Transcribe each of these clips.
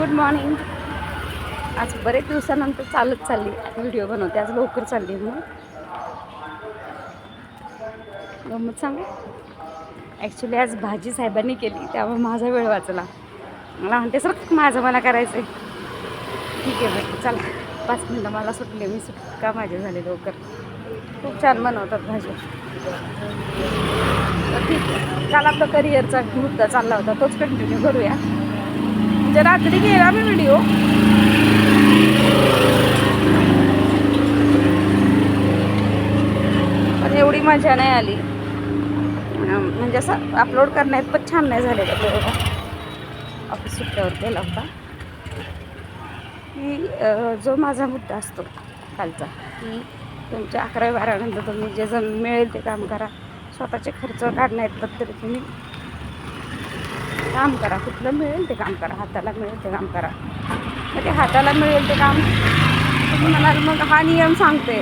Good morning. आज बरेच दिवसानंतर चालत चालली. व्हिडिओ बनवते. आज लवकर चालली मग गंमत सांगू? ॲक्च्युली आज भाजी साहेबांनी केली. त्यामुळे माझा वेळ वाचला. मला म्हणते सर माझं मला करायचं आहे ठीक आहे बाई. चला. पाच मिनटं मला सुटले. मी सुटका माझे झाले लवकर. खूप छान बनवतात भाजी तर ठीक आहे. काल आपला करिअरचा मुद्दा चालला होता. तोच कंटिन्यू करूया. म्हणजे रात्री गेला मी व्हिडिओ पण एवढी मजा नाही आली. म्हणजे असं अपलोड करण्यात पण छान नाही झालेलं बरोबर ऑफिस सुट्ट्यावर केला होता. की जो माझा मुद्दा असतो कालचा की तुमच्या अकरावी बारानंतर तुम्ही जे जण मिळेल ते काम करा. स्वतःचे खर्च काढण्यात तरी तुम्ही काम करा. कुठलं मिळेल ते काम करा. हाताला मिळेल ते काम करा. मग ते हाताला मिळेल ते काम तुम्ही म्हणाल मग हा नियम सांगते.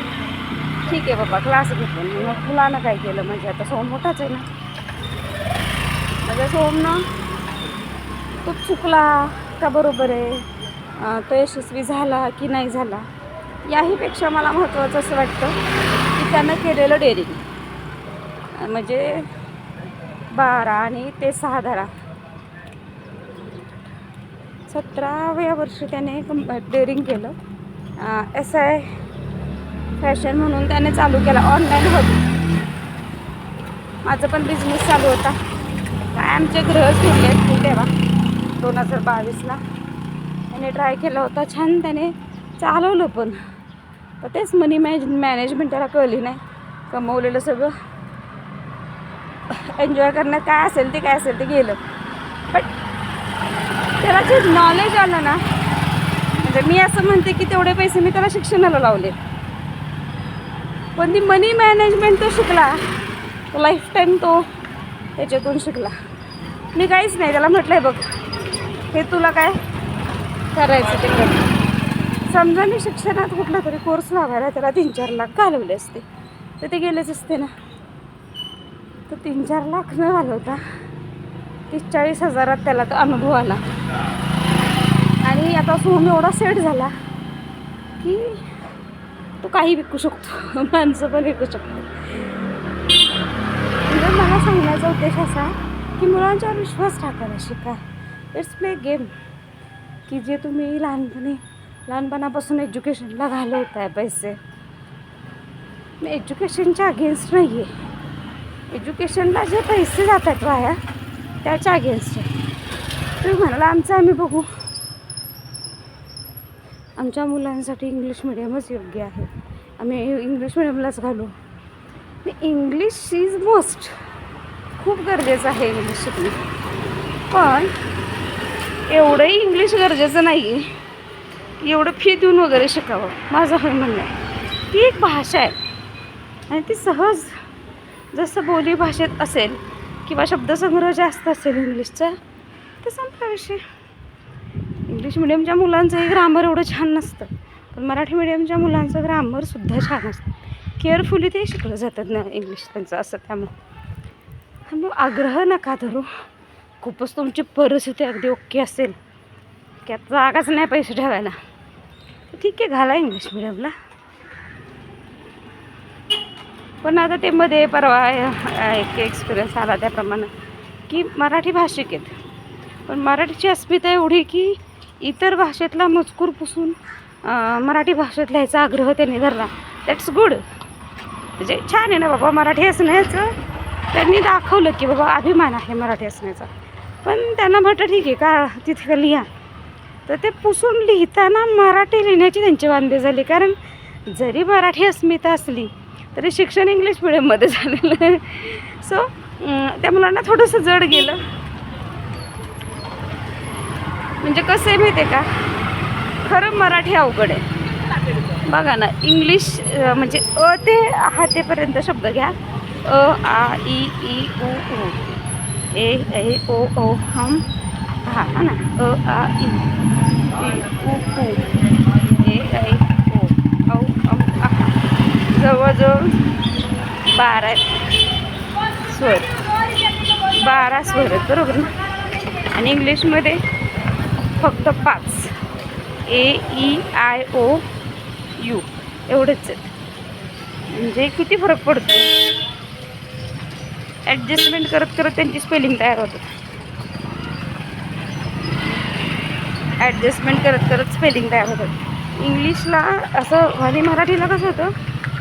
ठीक आहे बाबा क्लास घेतले मग मुलानं काय केलं? म्हणजे आता सोम मोठाच आहे ना? म्हणजे सोमनं तो चुकला का बरोबर आहे? तो यशस्वी झाला की नाही झाला? याहीपेक्षा मला महत्त्वाचं असं वाटतं की त्यानं केलेलं डेअरिंग म्हणजे बारा आणि ते सहा धरा. सतराव्या वर्षी त्याने डेअरिंग केलं. एस आय फॅशन म्हणून त्याने चालू केला ऑनलाईन होत माझं पण बिझनेस चालू होता. काय आमचे ग्रह सोडले आहेत तेव्हा? दोन हजार बावीसला. त्याने ट्राय केला होता. छान त्याने चालवलं पण. तर तेच मनी मॅज मॅनेजमेंट त्याला कळली नाही. कमवलेलं सगळं. एन्जॉय करण्यात काय असेल ते काय असेल ते गेलं. बट त्याला जे नॉलेज आलं ना. म्हणजे मी असं म्हणते की तेवढे पैसे मी त्याला शिक्षणाला लावले. पण ती मनी मॅनेजमेंट तो शिकला. तो लाईफ टाईम तो त्याच्यातून शिकला. मी काहीच नाही त्याला म्हटलं आहे बघ हे तुला काय करायचं ते कर. समजा मी शिक्षणात कुठला तरी कोर्स लावायला त्याला तीन चार लाख घालवले असते. तर ते गेलेच असते ना. तर तीन चार लाख न घालवता तीस चाळीस हजारात त्याला तो अनुभव आला. आणि आता सोहम एवढा सेट झाला की तो काही विकू शकतो. माणसं पण विकू शकतो म्हणजे मला सांगण्याचा उद्देश असा की मुलांच्यावर विश्वास टाकायला शिका. इट्स प्ले गेम की जे तुम्ही लहानपणी लहानपणापासून एज्युकेशनला घालवत आहे पैसे मी एज्युकेशनच्या अगेन्स्ट नाही आहे एज्युकेशनला जे पैसे जात आहेत वाया त्याच्या अगेन्स्ट आहे. तुम्ही म्हणाला आमचं आम्ही बघू. आमच्या मुलांसाठी इंग्लिश मिडियमच योग्य आहे. आम्ही इंग्लिश मिडियमलाच घालू. इंग्लिश इज मोस्ट खूप गरजेचं आहे इंग्लिश शिकणे. पण एवढंही इंग्लिश गरजेचं नाही आहे एवढं फी देऊन वगैरे शिकावं. माझं हे म्हणणं आहे. ती एक भाषा आहे. आणि ती सहज जसं बोली भाषेत असेल किंवा शब्दसंग्रह जास्त असेल इंग्लिशचा तर संपला विषय. इंग्लिश मिडियमच्या मुलांचंही ग्रामर एवढं छान नसतं. पण मराठी मिडियमच्या मुलांचं ग्रामरसुद्धा छान असतं. केअरफुली ते शिकलं जातात ना इंग्लिश त्यांचं असं त्यामुळं. मग आग्रह नका धरू. खूपच तुमची परिस्थिती अगदी ओके असेल. की आता जागाच नाही पैसे ठेवायला. ठीक आहे घाला इंग्लिश मिडियमला पण आता ते मध्ये परवा एक एक्सपिरियन्स आला त्याप्रमाणे की मराठी भाषिक आहेत. पण मराठीची अस्मिता एवढी की इतर भाषेतला मजकूर पुसून मराठी भाषेत लिहायचा आग्रह त्यांनी धरला. दॅट्स गुड म्हणजे छान आहे ना बाबा मराठी असण्याचं त्यांनी दाखवलं की बाबा अभिमान आहे मराठी असण्याचा. पण त्यांना म्हटलं ठीक आहे का तिथे का लिहा. तर ते पुसून लिहिताना मराठी लिहिण्याची त्यांची वांदे झाली. कारण जरी मराठी अस्मिता असली तरी शिक्षण इंग्लिश मिडियममध्ये झालेलं आहे. सो त्या मुलांना थोडंसं जड गेलं. म्हणजे कसं आहे माहिती आहे का? खरं मराठी अवघड आहे. बघा ना इंग्लिश म्हणजे अ ते हा तेपर्यंत शब्द घ्या. अ आ ई ई उ ओ ए ए ओ ओ हम. हा ना. अ आ ई ई उ उ. ए ऐ जवळजवळ बारा स्वर. बारा स्वर आहेत बरोबर ना? आणि इंग्लिशमध्ये फक्त पाच. A E I O U. एवढेच आहेत. म्हणजे किती फरक पडतो ॲडजस्टमेंट करत करत त्यांची स्पेलिंग तयार होतात ॲडजस्टमेंट करत करत स्पेलिंग तयार होतात. इंग्लिशला असं आणि मराठीला कसं होतं?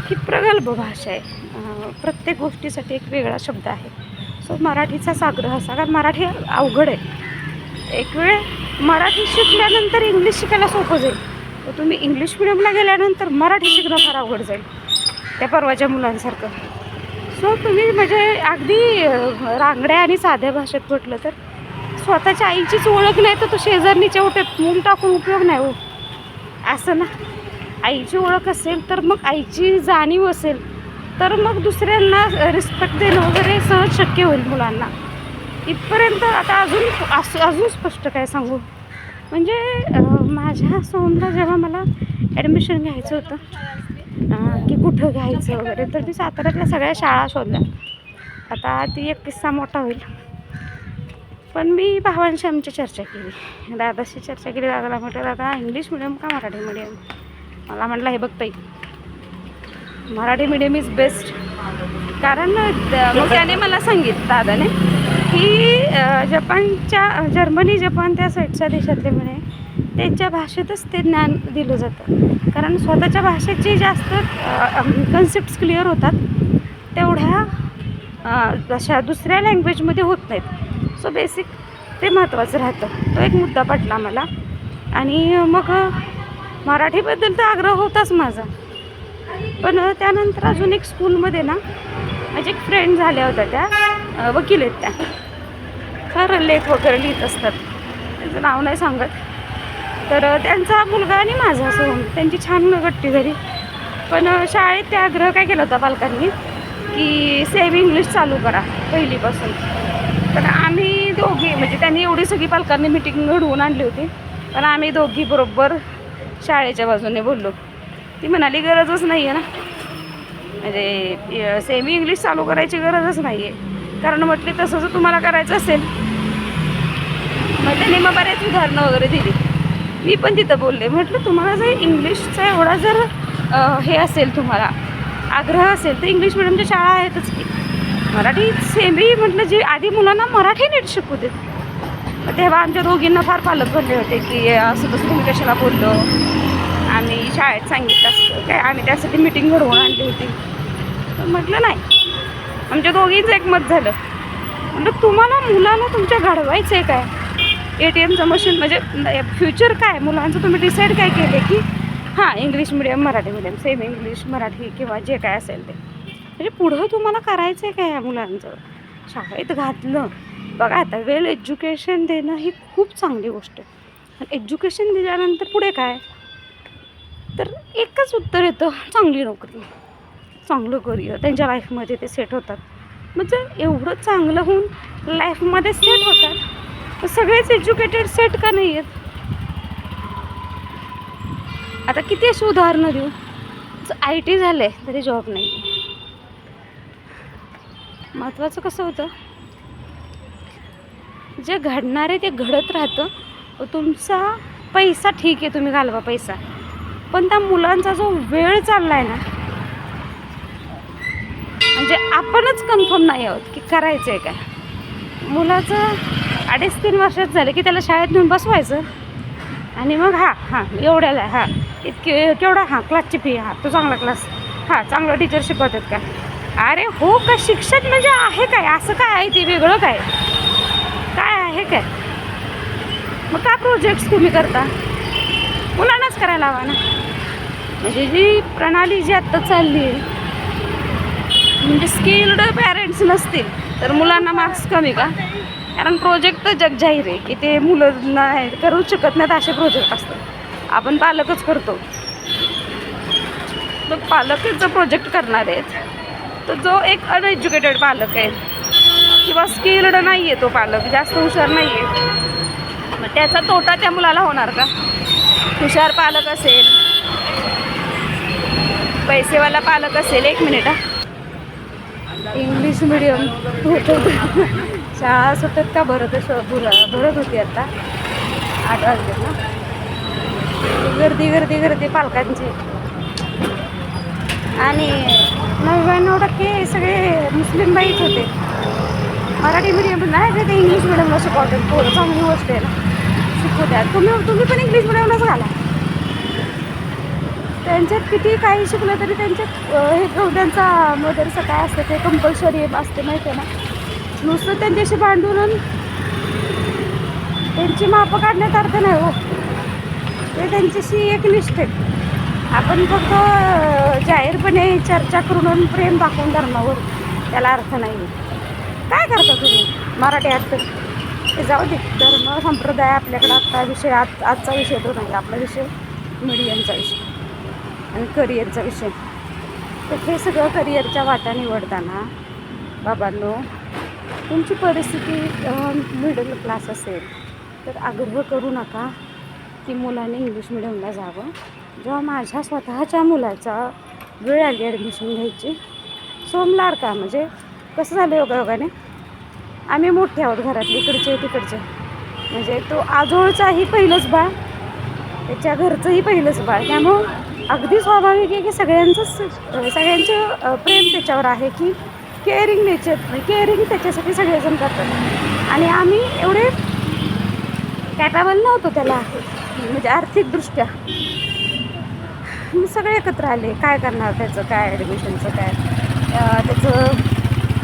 की प्रगल्भ भाषा आहे. प्रत्येक गोष्टीसाठी एक वेगळा शब्द आहे. सो मराठीचाच आग्रह असा कारण मराठी अवघड आहे. एक वेळ मराठी शिकल्यानंतर इंग्लिश शिकायला सोपं जाईल. तर तुम्ही इंग्लिश मिडियमला गेल्यानंतर मराठी शिकणं फार अवघड जाईल. त्या परवाच्या मुलांसारखं. सो तुम्ही म्हणजे अगदी रांगड्या आणि साध्या भाषेत म्हटलं तर स्वतःच्या आईचीच ओळख नाही तर तो शेजारणीच्या ओट्यात मूल टाकून उपयोग नाही हो. असं ना? आईची ओळख असेल तर मग आईची जाणीव असेल तर मग दुसऱ्यांना रिस्पेक्ट देणं वगैरे सहज शक्य होईल मुलांना. इथपर्यंत आता अजून असं अजून स्पष्ट काय सांगू? म्हणजे माझ्या सोनला जेव्हा मला ॲडमिशन घ्यायचं होतं की कुठं घ्यायचं वगैरे तर मी साताऱ्यातल्या सगळ्या शाळा शोधल्या. आता ती एक किस्सा मोठा होईल. पण मी भावांशी आमची चर्चा केली. दादाशी चर्चा केली. दादाला म्हटलं दादा इंग्लिश मिडियम का मराठी मिडियम मला म्हटलं हे बघता येईल मराठी मिडियम इज बेस्ट कारण मग त्याने मला सांगितलं दादाने की जपानच्या जर्मनी जपान त्या साईडच्या देशातले म्हणे त्यांच्या भाषेतच ते ज्ञान दिलं जातं. कारण स्वतःच्या भाषेची जास्त कन्सेप्ट क्लिअर होतात तेवढ्या अशा दुसऱ्या लँग्वेजमध्ये होत नाहीत. सो बेसिक ते महत्त्वाचं राहतं. तो एक मुद्दा पटला मला. आणि मग मराठीबद्दल तर आग्रह होताच माझा. पण त्यानंतर अजून एक स्कूलमध्ये ना माझी एक फ्रेंड झाल्या होत्या त्या. वकील आहेत त्या. फार लेख वगैरे लिहित असतात. त्यांचं नाव नाही सांगत. तर त्यांचा मुलगा आणि माझा असं त्यांची छान गट्टी झाली. पण शाळेत त्या आग्रह काय केला होता पालकांनी? की सेम इंग्लिश चालू करा पहिलीपासून. तर आम्ही दोघी म्हणजे त्यांनी एवढी सगळी पालकांनी मिटिंग घडवून आणली होती. पण आम्ही दोघी बरोबर शाळेच्या बाजूने बोललो. ती म्हणाली गरजच नाही आहे ना. म्हणजे सेमी इंग्लिश चालू करायची गरजच नाही आहे कारण म्हटली तसं जर तुम्हाला करायचं असेल. मग त्यांनी मग बऱ्याच उदाहरणं वगैरे दिली. मी पण तिथं बोलले म्हटलं तुम्हाला जर इंग्लिशचा एवढा जर हे असेल तुम्हाला आग्रह असेल तर इंग्लिश मिडियमच्या शाळा आहेतच की. मराठी सेमी म्हटलं जे आधी मुलांना मराठी नीट शिकू देत. तेव्हा आमच्या दोघींना फार पालक भरले होते की असं तसं तुम्ही कशाला बोललो? आम्ही शाळेत सांगितलं असतं. काय आम्ही त्यासाठी मिटिंग घडवून आणली होती. म्हटलं नाही. आमच्या दोघींचं एकमत झालं. म्हटलं तुम्हाला मुलाला तुमच्या घडवायचं आहे काय ए टी एमचं मशीन म्हणजे फ्युचर काय? मुलांचं तुम्ही डिसाईड काय केले की हां English medium Marathi medium same English Marathi किंवा जे काय असेल ते. म्हणजे पुढं तुम्हाला करायचं आहे काय या मुलांचं? शाळेत घातलं. बघा आता वेल एज्युकेशन देणं ही खूप चांगली गोष्ट आहे. आणि एज्युकेशन दिल्यानंतर पुढे काय? तर एकच उत्तर येतं चांगली नोकरी. चांगलं करिअर त्यांच्या लाईफमध्ये ते सेट होतात. म्हणजे एवढं चांगलं होऊन लाईफमध्ये सेट होतात तर सगळेच एज्युकेटेड सेट का नाही आहेत? आता किती अशी उदाहरणं देऊ? आय टी झालं आहे तरी जॉब नाही महत्त्वाचं कसं होतं? जे घडणार आहे ते घडत राहतं. तुमचा पैसा ठीक आहे तुम्ही घालवा पैसा. पण त्या मुलांचा जो वेळ चालला आहे ना म्हणजे आपणच कन्फर्म नाही आहोत की करायचं आहे काय. मुलाचं अडीच तीन वर्षात झालं की त्याला शाळेत नेऊन बसवायचं. आणि मग हां हां एवढ्याला हां इतके केवढा हां क्लासची फी हां तो चांगला क्लास हां चांगलं टीचर शिकवतात का? अरे हो का शिक्षक म्हणजे आहे काय? असं काय आहे ते वेगळं काय? काय आहे काय? मग का प्रोजेक्ट्स तुम्ही करता. मुलांनाच करायला हवा ना. म्हणजे जी प्रणाली जी आत्ता चालली आहे म्हणजे स्किल्ड पॅरेंट्स नसतील तर मुलांना मार्क्स कमी का? कारण प्रोजेक्ट तर जग जाहीर आहे की ते मुलं नाही करू शकत नाहीत असे प्रोजेक्ट असतात. आपण पालकच करतो. तर पालकच जो प्रोजेक्ट करणार आहेत तर जो एक अनएज्युकेटेड पालक आहे किंवा स्किल्ड नाही आहे तो पालक जास्त हुशार नाही आहे मग त्याचा तोटा त्या मुलाला होणार का? हुशार पालक असेल. पैसेवाला पालक असेल. एक मिनिट हा. इंग्लिश मिडियम होतं शाळा सुटत का भरत भरत होती आता. आठ वाजले ना. गर्दी गर्दी गर्दी पालकांची. आणि नव्याण्णव टक्के सगळे मुस्लिम बाईच होते. मराठी मिडियम नाही ते- इंग्लिश मिडियमला शिकवतात. पोरं चांगली गोष्ट आहे ना. शिकवतात. तुम्ही तुम्ही पण इंग्लिश मिडियमलाच घाला. त्यांच्यात किती काही शिकलं तरी त्यांच्यात हे त्यांचा मदरसा काय असतं ते कंपल्सरी असते माहिती आहे ना. नुसतं त्यांच्याशी भांडून त्यांची मापं काढण्यात अर्थ नाही हो. ते त्यांच्याशी एकनिष्ठ आहेत आपण फक्त जाहीरपणे चर्चा करून प्रेम दाखवून धर्मावर. त्याला अर्थ नाही काय करता तुम्ही? मराठी ॲक्टर ते जाऊ दे. धर्म संप्रदाय आपल्याकडे आत्ता विषय आज आजचा विषय तो नाही. आपला विषय मीडियमचा विषय आणि करिअरचा विषय. तर हे सगळं करिअरच्या वाटा निवडताना बाबांनो तुमची परिस्थिती मिडल क्लास असेल तर आग्रह करू नका की मुलाने इंग्लिश मिडियमला जावं. जेव्हा माझ्या स्वतःच्या मुलाचा वेळ आली ॲडमिशन घ्यायची सोमलार का? म्हणजे कसं झालं योगायोगाने? आम्ही मोठे आहोत घरातले इकडचे तिकडचे. म्हणजे तो आजोळचाही पहिलंच बाळ त्याच्या घरचंही पहिलंच बाळ. त्यामुळं अगदी स्वाभाविक आहे की सगळ्यांचंच सगळ्यांचं प्रेम त्याच्यावर आहे की केअरिंग नेचर केअरिंग त्याच्यासाठी सगळेजण करतात. आणि आम्ही एवढे कॅपेबल नव्हतो त्याला म्हणजे आर्थिकदृष्ट्या. मी सगळे एकत्र आले. काय करणार त्याचं? काय ॲडमिशनचं काय? त्याचं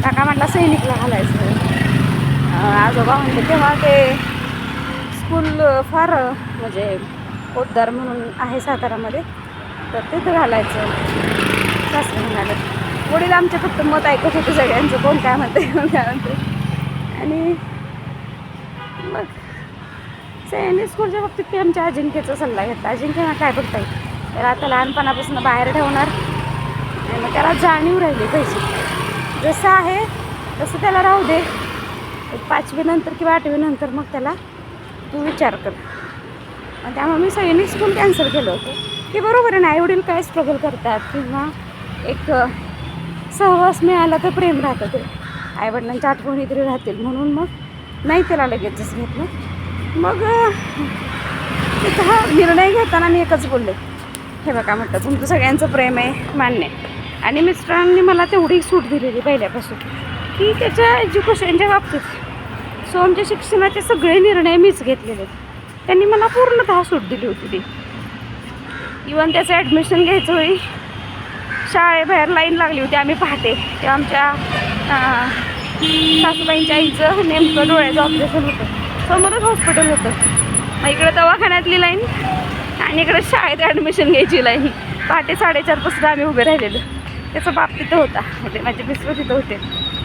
काका म्हटला सैनिकला घालायचं. आजोबा म्हणते तेव्हा ते स्कूल फार म्हणजे पोद्दार म्हणून आहे सातारामध्ये. तर तिथं घालायचं. सासरे म्हणाले वडील आमचे फक्त मत ऐकत होते सगळ्यांचं. कोण काय म्हणते कोण काय म्हणते? आणि मग सैनिक स्कूलच्या बाबतीत ते आमच्या अजिंक्यचा सल्ला घेतला. अजिंक्यना काय बघता येईल त्याला आता लहानपणापासून बाहेर ठेवणार. आणि मग त्याला जाणीव राहिली पाहिजे जसं आहे तसं त्याला राहू दे. पाचवीनंतर किंवा आठवीनंतर मग त्याला तू विचार कर. त्यामुळे मी सगळ्यांनी स्कूल कॅन्सल केलं होतं. की बरोबर आहे ना आईवडील काय स्ट्रगल करतात किंवा एक सहवास मिळाला तर प्रेम राहतं ते. आईवडिलांच्या आठवणी तरी राहतील म्हणून मग नाही त्याला लगेचच घेतलं. मग तिथं हा निर्णय घेताना मी एकच बोलले. हे बघा म्हटलं तुमचं सगळ्यांचं प्रेम आहे मान्य आहे. आणि मिस्टरांनी मला तेवढी सूट दिलेली पहिल्यापासून. की त्याच्या एज्युकेशनच्या बाबतीत. सो आमच्या शिक्षणाचे सगळे निर्णय मीच घेतलेले. त्यांनी मला पूर्णतः सूट दिली होती ती. इवन त्याचं ॲडमिशन घ्यायचं होई शाळेबाहेर लाईन लागली होती आम्ही पहाटे. तेव्हा आमच्या सासूबाईंच्या आईचं नेमकं डोळ्याचं ऑपरेशन होतं. समोरच हॉस्पिटल होतं. मग इकडं दवाखान्यातली लाईन आणि इकडं शाळेत ॲडमिशन घ्यायची लाईन पहाटे साडेचारपासून आम्ही उभे राहिलेलो. त्याचा बाप तिथं होता. म्हणजे माझे मिस्टर तिथं होते.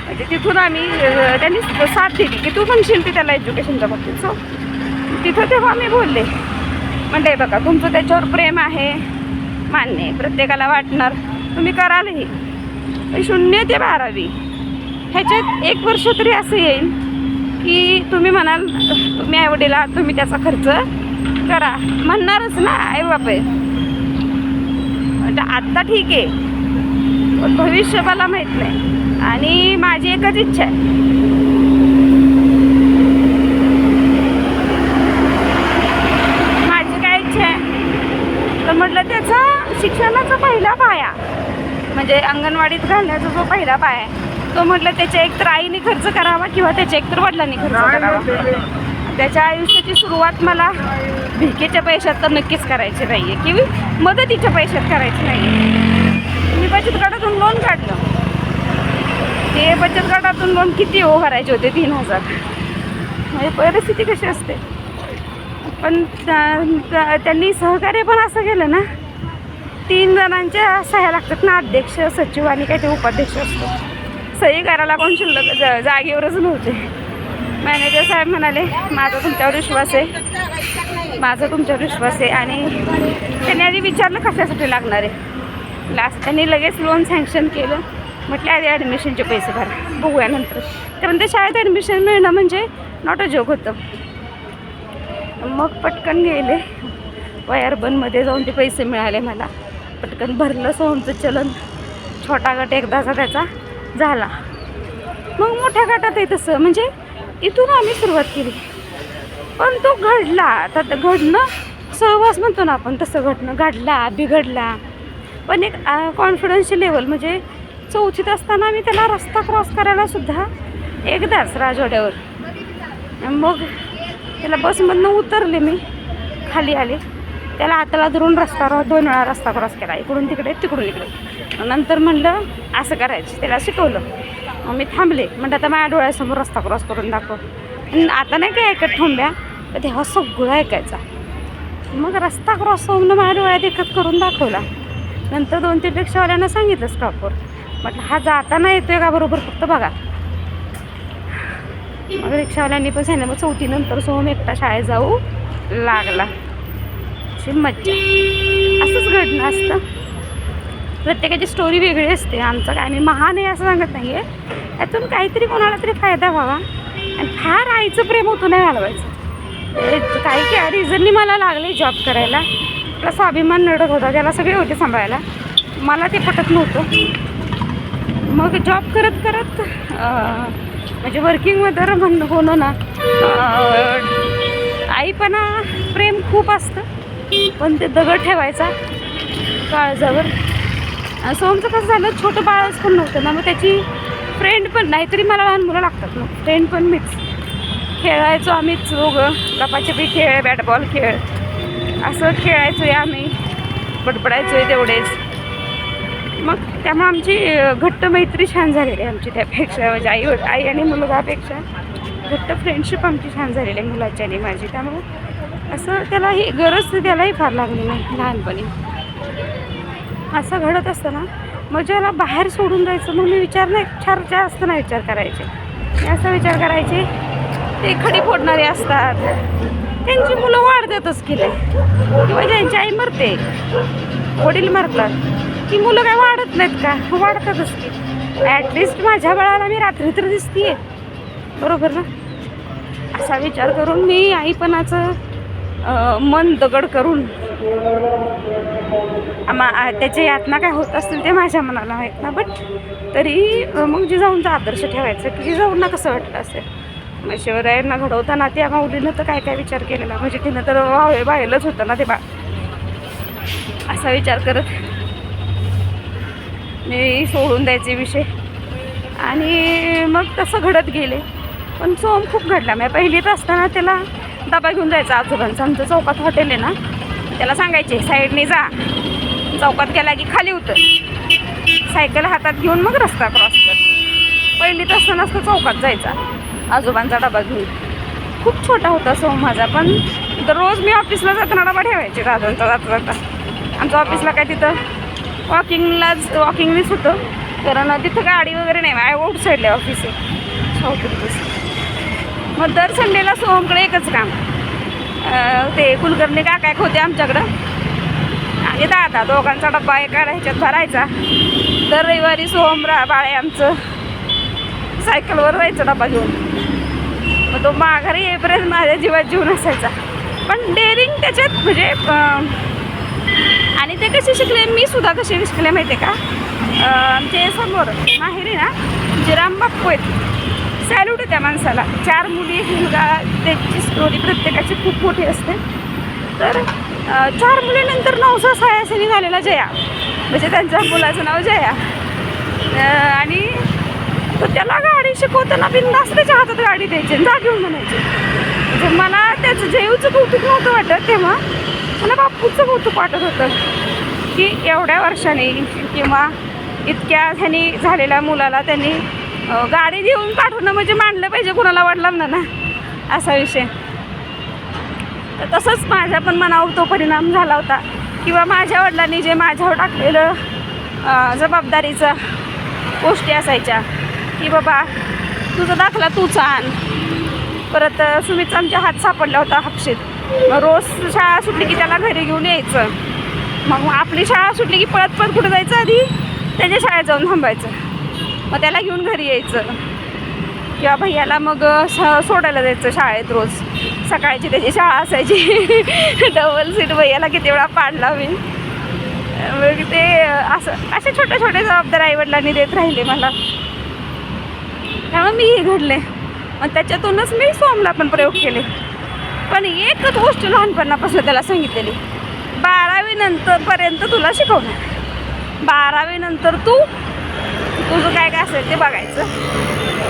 म्हणजे तिथून आम्ही त्यांनी साथ दिली की तू म्हणशील ती त्याला एज्युकेशनच्या बाबतीत. सो तिथं तेव्हा मी बोलले. म्हणते बघा तुमचं त्याच्यावर प्रेम आहे मान्य आहे प्रत्येकाला वाटणार. तुम्ही करालही. पण शून्य ते बारावी. ह्याच्यात एक वर्ष तरी असं येईल की तुम्ही म्हणाल तुम्ही आईवडीला तुम्ही त्याचा खर्च करा. म्हणणारच ना आई बापे. आता म्हणजे आत्ता ठीक आहे. पण भविष्य मला माहीत नाही. आणि माझी एकच इच्छा आहे. माझी काय इच्छा आहे? तर म्हटलं त्याचा शिक्षणाचा पहिला पाया म्हणजे अंगणवाडीत घालण्याचा जो पहिला पाया आहे तो म्हटलं त्याच्या एकतर आईने खर्च करावा किंवा त्याच्या एकतर वडिलांनी खर्च करावा. त्याच्या आयुष्याची सुरुवात मला भिकेच्या पैशात तर नक्कीच करायची नाही आहे किंवा मदतीच्या पैशात करायची नाही आहे बचत गटातून लोन काढलं. ते बचत गटातून लोन किती ओ भरायचे होते? तीन हजार. म्हणजे परिस्थिती कशी असते? पण त्या- त्यांनी सहकार्य पण असं केलं ना. तीन जणांच्या सह्या लागतात ना अध्यक्ष सचिव आणि काय ते उपाध्यक्ष असतो. सही करायला कोण शिल्लक जा- जागेवरच नव्हते. मॅनेजर साहेब म्हणाले माझा तुमच्यावर विश्वास आहे. माझा तुमच्यावर विश्वास आहे आणि त्यांनी आधी विचारलं कशासाठी लागणार आहे? लास्ट त्यांनी लगेच लोन सँक्शन केलं. म्हटलं आधी ॲडमिशनचे पैसे भरा बघूया नंतर. त्यानंतर शाळेत ॲडमिशन मिळणं म्हणजे नॉट अ जोक होतं. मग पटकन गेले. वयारबनमध्ये जाऊन ते पैसे मिळाले मला. पटकन भरलं सोहमचं चलन. छोटा गट एकदाचा त्याचा झाला. मग मोठ्या गटात आहे तसं. म्हणजे इथून आम्ही सुरुवात केली. पण तो घडला. आता घडणं सहवास म्हणतो ना आपण तसं घडणं. घडला बिघडला. पण एक कॉन्फिडन्सची लेवल म्हणजे चौथीत असताना मी त्याला रस्ता क्रॉस करायला सुद्धा एकदाच राजवाड्यावर. मग त्याला बसमधनं उतरले मी खाली आले. त्याला हाताला धरून रस्ता दोन वेळा रस्ता क्रॉस केला इकडून तिकडे तिकडून इकडे. नंतर म्हणलं असं करायचं त्याला शिकवलं. मग मी थांबले म्हणलं आता माझ्या डोळ्यासमोर रस्ता क्रॉस करून दाखव. आता नाही काय ऐकत थांब्या तर तेव्हा सगळं ऐकायचा. मग रस्ता क्रॉस होऊन माझ्या डोळ्यात एकच करून दाखवला. नंतर दोन तीन रिक्षावाल्यांना सांगितलं स्टॉपवर म्हटलं हा जाताना येतोय का बरोबर? फक्त बघा. मग रिक्षावाल्यांनी पण सांगितलं मग चौथीनंतर सोहम एकटा शाळेत जाऊ लागला. अशी मज्जा. असंच घडणं असतं. प्रत्येकाची स्टोरी वेगळी असते. आमचं काय मी महान आहे असं सांगत नाही आहे यातून काहीतरी कोणाला तरी फायदा व्हावा. आणि फार आईचं प्रेम होतं नाही घालवायचं. काही काही रिझननी मला लागले जॉब करायला. आपला स्वाभिमान नडत होता त्याला सगळे होते सांभाळायला. मला ते पटत नव्हतं. मग जॉब करत करत म्हणजे वर्किंग मदर म्हण होणं ना आईपणा प्रेम खूप असतं पण ते दगड ठेवायचा काळजावर. सोमचं कसं झालं छोटं बाळच पण नव्हतं ना मग त्याची फ्रेंड पण नाहीतरी मला लहान मुलं लागतात मग फ्रेंड पण मीच. खेळायचो आम्हीच दोघं लपाछपी खेळ बॅट बॉल खेळ. असं खेळायचो आहे आम्ही. बडबडायचो आहे तेवढेच. मग त्यामुळे आमची घट्ट मैत्री छान झालेली आहे आमची त्यापेक्षा. म्हणजे आई आई आणि मुलगापेक्षा घट्ट फ्रेंडशिप आमची छान झालेली आहे मुलाची आणि माझी. त्यामुळे असं त्यालाही गरज त्यालाही फार लागली नाही लहानपणी. असं घडत असताना मग ज्याला बाहेर सोडून जायचं. मग मी विचार नाही फार जास्त नाही विचार करायचे. असा विचार करायचे ते खडी फोडणारे असतात. त्यांची मुलं वाढतातच केले किंवा ज्यांची आई मरते वडील मरतात ती मुलं काय वाढत नाहीत का? वाढतातच की. ॲटलिस्ट माझ्या बाळाला मी रात्री तर दिसतीये. बरोबर ना? असा विचार करून मी आईपणाचं मन दगड करून आमा त्याच्या यातना काय होत असतील ते माझ्या मनाला माहीत ना बट तरी मग जिजाऊंचा आदर्श ठेवायचा की जिजाऊंना कसं वाटलं असेल? मग शिवरायांना घडवताना त्या माऊलीनं तर काय काय विचार केलेला? म्हणजे तिनं तर वावे बाहेरच होतं ना ते बा. असा विचार करत मी सोडून द्यायचे विषय. आणि मग तसं घडत गेले. पण सोम खूप घडला. मी पहिलीत असताना त्याला डबा घेऊन जायचा आजोबांचा. आमचं चौकात हॉटेल आहे ना. त्याला सांगायचे साईडने जा. चौकात गेला की खाली उतर. सायकल हातात घेऊन मग रस्ता क्रॉस कर. पहिलीत असतानाच तो चौकात जायचा. आजोबांचा डबा घेऊन. खूप छोटा होता सो माझा पण दररोज मी ऑफिसला जाताना डबा ठेवायचे दादांचा जाता जाता. आमचं ऑफिसला काय तिथं वॉकिंगलाच वॉकिंगनीच होतं. कारण तिथं गाडी वगैरे नाही आहे आउट साईडला ऑफिस आहे. साऊथ ऑफिस मग दर संडेला सोहमकडे एकच काम. ते कुलकर्णी काका एक होते आमच्याकडं. आणि दादा दोघांचा डब्बा एका ह्याच्यात भरायचा. दर रविवारी सोहम रा बाळे आमचं. सायकलवर जायचं डबा घेऊन. मग तो माघारी येईपर्यंत माझ्या जीवात जीवन असायचा पण डेअरिंग त्याच्यात म्हणजे आणि ते कसे शिकले मी सुद्धा कसे शिकले माहिती आहे का आमचे समोर माहेरी ना जिराम बाप्पू आहेत. सॅल्यूट त्या माणसाला. चार मुली मुलगा त्याची स्टोरी प्रत्येकाची खूप मोठी असते. तर चार मुलीनंतर नवसा सायासनी झालेला जया. म्हणजे त्यांच्या मुलाचं नाव जया. आणि तो त्याला गाडी शिकवताना बिंदास त्याच्या हातात गाडी द्यायची आणि जा घेऊन म्हणायची. म्हणजे मला त्याचं जेवचं कौतुक नव्हतं वाटत तेव्हा मला बापूचं कौतुक वाटत होतं की एवढ्या वर्षाने किंवा इतक्या ह्यानी झालेल्या मुलाला त्यांनी गाडी देऊन पाठवणं म्हणजे मांडलं पाहिजे कुणाला वडिलांना ना असा विषय. तर तसंच माझ्या पण मनावर तो परिणाम झाला होता. किंवा माझ्या वडिलांनी जे माझ्यावर टाकलेलं जबाबदारीचा जबाबदारीचं गोष्टी असायच्या. की बाबा तुझा दाखला तूच आण. परत सुमितचा आमच्या हात सापडला होता हापशीत. मग रोज शाळा सुटली की त्याला घरी घेऊन यायचं. मग आपली शाळा सुटली की पळत पळत कुठं जायचं आधी? त्याच्या शाळेत जाऊन थांबायचं. मग त्याला घेऊन घरी यायचं. किंवा भैयाला मग स- सोडायला जायचं शाळेत रोज. सकाळची त्याची शाळा असायची. डबल सीट भैयाला किती वेळा पाडला मी. मग ते असं अशा छोट्या छोट्या जबाबदाऱ्या आईवडिलांनी देत राहिले मला. त्यामुळे मी हे घडले. मग त्याच्यातूनच मी सोमला पण प्रयोग केले. पण एकच गोष्ट लहानपणापासून त्याला सांगितलेली. बारावी नंतर पर्यंत तुला शिकवणार. बारावी नंतर तू तुझं काय काय असेल ते बघायचं.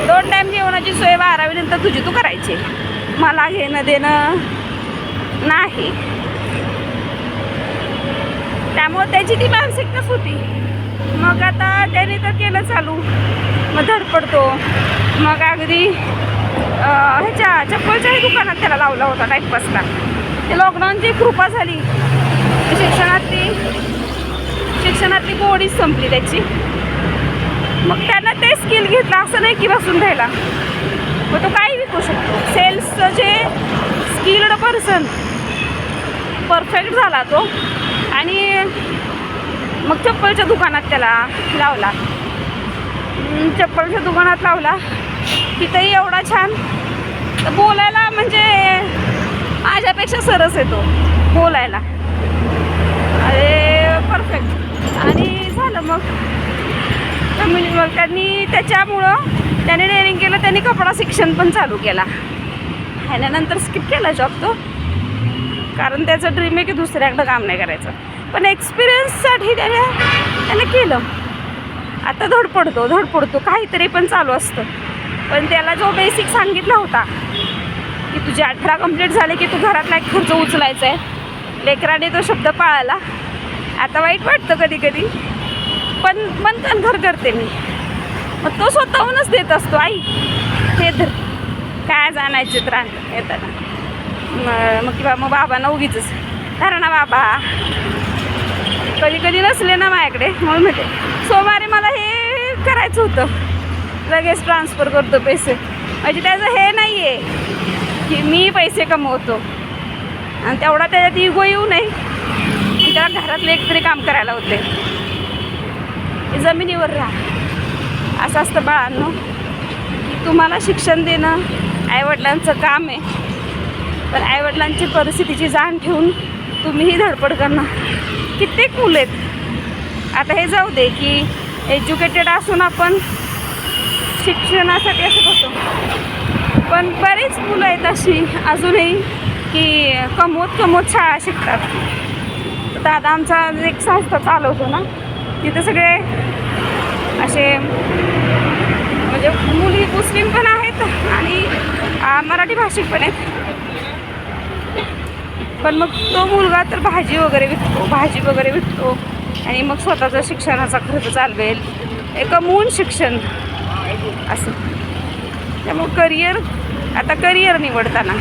दोन टाईम जेवणाची सोय बारावी नंतर तुझी तू करायची. मला घेणं देणं नाही. त्यामुळे त्याची ती मानसिकताच होती. मग आता त्याने तर केलं चालू. मग धडपडतो. मग अगदी ह्याच्या चप्पलच्याही दुकानात त्याला लावला होता टाईमपासला ते लॉकडाऊनची कृपा झाली. शिक्षणातली शिक्षणातली गोडीच संपली त्याची. मग त्यानं ते स्किल घेतलं असं नाही की बसून राहिला. मग तो काही विकू शकतो. सेल्सचं जे स्किल्ड पर्सन परफेक्ट झाला तो. आणि मग चप्पलच्या दुकानात त्याला लावला. चप्पलच्या दुकानात लावला. तिथंही एवढा छान तर बोलायला म्हणजे माझ्यापेक्षा सरस येतो बोलायला. अरे परफेक्ट आणि झालं मग. कम्युनि मग त्यांनी त्याच्यामुळं त्याने डेअरिंग केलं त्यांनी कपडा शिक्षण पण चालू केला. ह्यानंतर स्किप केला जॉब तो. कारण त्याचं ड्रीम आहे की दुसऱ्याकडं काम नाही करायचं. पण एक्सपिरियन्ससाठी त्याने त्याने केलं. आता धडपडतो धडपडतो काहीतरी पण चालू असतं. पण त्याला जो बेसिक सांगितला होता की तुझे अठरा कंप्लीट झाले की तू घरातला एक खर्च उचलायचा आहे लेकराने तो शब्द पाळला आता वाईट वाटतं कधी कधी पण मन कणखर करते मी. मग तो स्वतःहूनच देत असतो आई हे धर. काय जाणायचे तर येताना मग किंवा मग बाबा उगीच. धरा ना बाबा. कधी कधी नसले ना माझ्याकडे म्हणून म्हणते सोमवारी मला हे करायचं होतं. लगेच ट्रान्सफर करतो पैसे. म्हणजे त्याचं हे नाही आहे की मी पैसे कमवतो. आणि तेवढा त्याच्यात इगो येऊ नये. त्याला घरातले एकतरी काम करायला होते. जमिनीवर राहा. असं असतं बाळांनो. की तुम्हाला शिक्षण देणं आईवडिलांचं काम आहे. तर आईवडिलांची परिस्थितीची जाण ठेवून तुम्हीही धडपड करणार. कित्येक मुलं आहेत. आता हे जाऊ दे की एज्युकेटेड असून आपण शिक्षणासाठी असं होतो पण बरीच मुलं आहेत अशी अजूनही की कमवत कमवत शाळा शिकतात. दादा आमचा एक संस्था चालवतो ना तिथं सगळे असे म्हणजे मुली मुस्लिम पण आहेत आणि मराठी भाषिक पण आहेत. पण मग तो मुलगा तर भाजी वगैरे विकतो भाजी वगैरे विकतो. आणि मग स्वतःचा शिक्षणाचा खर्च चालवेल. एक कमवून शिक्षण. असं. त्यामुळं करिअर आता करिअर निवडताना.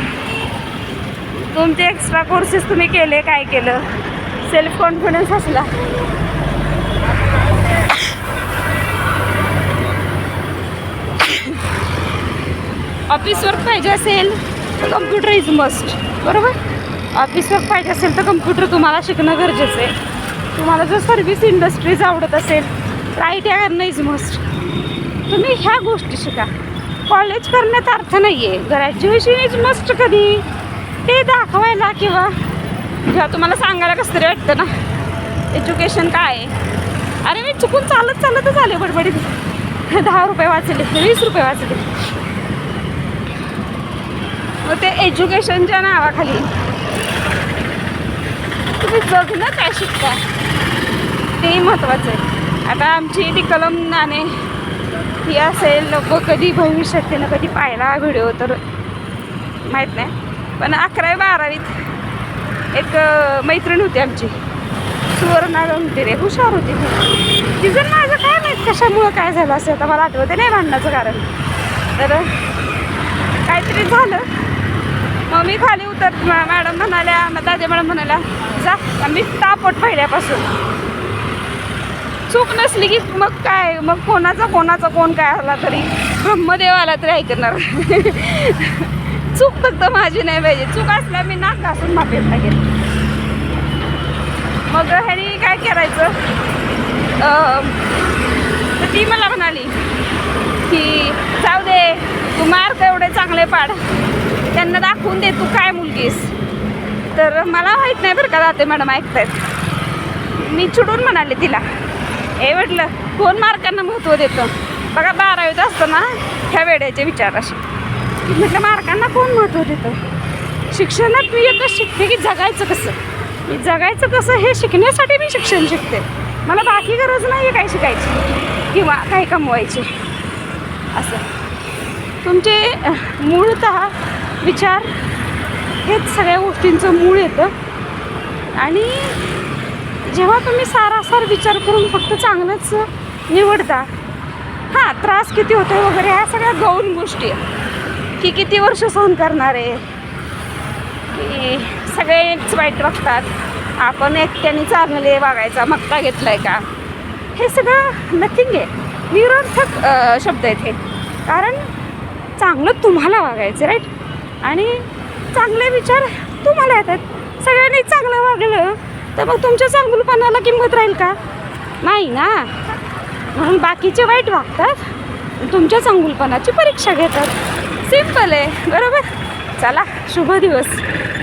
तुमचे एक्स्ट्रा कोर्सेस तुम्ही केले काय केलं? सेल्फ कॉन्फिडन्स असला. ऑफिस वर्क पाहिजे असेल तर कम्प्युटर इज मस्ट बरोबर? ऑफिस वर्क पाहिजे असेल तर कम्प्युटर तुम्हाला शिकणं गरजेचं आहे. तुम्हाला जर सर्व्हिस इंडस्ट्रीज आवडत असेल तर आय टी आय करणं इज मस्ट तुम्ही ह्या गोष्टी शिका. कॉलेज करण्यात अर्थ नाही आहे ग्रॅज्युएशन इज मस्ट कधी? ते दाखवायला किंवा जेव्हा तुम्हाला सांगायला कसं तरी वाटतं ना. एज्युकेशन काय? आहे अरे मी चुकून चालत चालतच आले बडबडीत. दहा रुपये वाचले वीस रुपये वाचले. मग ते एज्युकेशनच्या नावाखाली. तुम्ही जगणं काय शिकता. ते महत्त्वाचं आहे. आता आमची ती कलम नाणे ही असेल लोक कधी भविष्यात त्यानं कधी पाहिला व्हिडिओ तर माहीत नाही. पण अकरावी बारावीत एक मैत्रीण होती आमची. सुवर्णा होती रे हुशार होती तिचं माझं काय माहीत कशामुळं काय झालं असं. आता मला आठवते नाही भांडणाचं कारण. तर काहीतरी झालं. मग मी खाली उतर मॅडम म्हणाल्या मग दादे मॅडम म्हणाल्या जा. मी तापट पहिल्यापासून. चूक नसली की मग काय? मग कोणाचा कोणाचा कोण काय आला तरी ब्रह्मदेव आला तरी ऐकणार. चूक फक्त माझी नाही पाहिजे. चूक असल्या मी नाक घासून माफी लागेल मग ह्यानी काय करायचं? तर ती मला म्हणाली की जाऊ दे तू मार्क एवढे चांगले पाड. त्यांना दाखवून दे तू काय मुलगीस? तर मला माहीत नाही बरं का जाते मॅडम ऐकतायत. मी चिडून म्हणाले तिला हे म्हटलं कोण मार्कांना महत्त्व देतं. बघा बारावीत असतं ना ह्या वेळेचे विचार असे. म्हटलं मार्कांना कोण महत्त्व देतं? शिक्षणात मी एकच शिकते की जगायचं कसं? मी जगायचं कसं हे शिकण्यासाठी मी शिक्षण शिकते. मला बाकी गरज नाही आहे काय शिकायची किंवा काही कमवायची. असं. तुमचे मूळतः विचार हेच सगळ्या गोष्टींचं मूळ येतं. आणि जेव्हा तुम्ही सारासार विचार करून फक्त चांगलंच निवडता हां त्रास किती होतो वगैरे ह्या सगळ्या गौण गोष्टी आहेत. की किती वर्ष सहन करणार आहे? की सगळेच वाईट वागतात आपण एकट्याने चांगले वागायचा मक्का घेतला आहे का? हे सगळं नथिंग आहे. निरर्थक शब्द आहेत हे. कारण चांगलं तुम्हाला वागायचं राईट आणि चांगले विचार तुम्हाला येतात. सगळ्यांनी चांगलं वागलं तर मग तुमच्या चांगलपणाला किंमत राहील का? नाही ना. म्हणून बाकीचे वाईट वागतात तुमच्या चांगुलपणाची परीक्षा घेतात. सिंपल आहे बरोबर? चला शुभ दिवस.